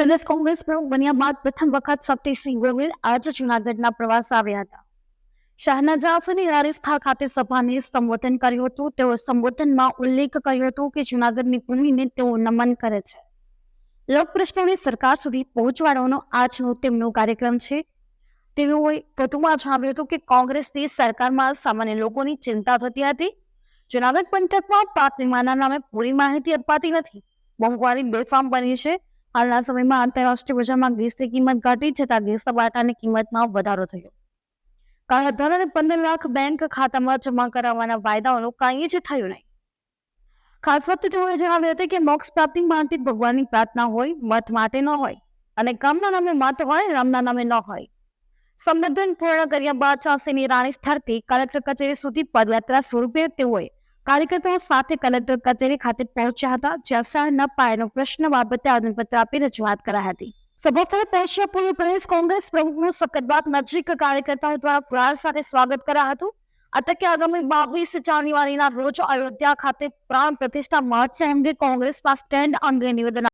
પ્રદેશ કોંગ્રેસ પ્રમુખ બન્યા બાદ પ્રથમ વખત શક્તિસિંહ ગોહિલ આજે જુનાગઢના પ્રવાસ આવ્યા હતા. શાહના જાફરની રારિસ્થા ખાતે સભાને સંબોધન કર્યું હતું. તેઓ સંબોધનમાં ઉલ્લેખ કર્યો હતો કે જુનાગઢની ભૂમિને તેઓ નમન કરે છે. લોક પ્રશ્નોને સરકાર સુધી પહોંચવાડવાનો આજનો તેમનો કાર્યક્રમ છે. તેઓએ વધુમાં જણાવ્યું હતું કે કોંગ્રેસની સરકારમાં સામાન્ય લોકોની ચિંતા થતી હતી. જુનાગઢ પંથકમાં પાક વીમાના નામે પૂરી માહિતી અપાતી નથી. મોંઘવારી બેફામ બની છે. હાલના સમયમાં આંતરરાષ્ટ્રીય બજારમાં ગેસની કિંમત ઘટી છતાં ગેસ સપાટાની કિંમતમાં વધારો થયો. કારણ અને પંદર લાખ બેંક ખાતામાં જમા કરાવવાના વાયદાઓનું કાંઈ જ થયું નહીં. ખાસ વાત તેઓએ જણાવ્યું હતું કે મોક્ષ પ્રાપ્તિ માટે ભગવાનની પ્રાર્થના હોય, મત માટે ન હોય અને કામના નામે મત હોય, રામના નામે ન હોય. સંબોધન પૂર્ણ કર્યા બાદ ચોસીની રાણી સ્થળથી કલેક્ટર કચેરી સુધી પદયાત્રા સ્વરૂપે તેઓએ કાર્યકર્તાઓ સાથે કલેક્ટર કચેરી ખાતે પહોંચ્યા હતા, જ્યાં શહેરના પાયાનો પ્રશ્ન બાબતે આવેદનપત્ર આપી રજૂઆત કરાઈ હતી. સભા સ્થળે પહોંચ્યા પૂર્વ પ્રદેશ કોંગ્રેસ પ્રમુખનું સકતબાગ નજીક કાર્યકર્તાઓ દ્વારા પુરાર સાથે સ્વાગત કરાયું હતું. આ આગામી બાવીસ જાન્યુઆરીના રોજ અયોધ્યા ખાતે પ્રાણ પ્રતિષ્ઠા મહોત્સવ અંગે કોંગ્રેસના સ્ટેન્ડ અંગે નિવેદન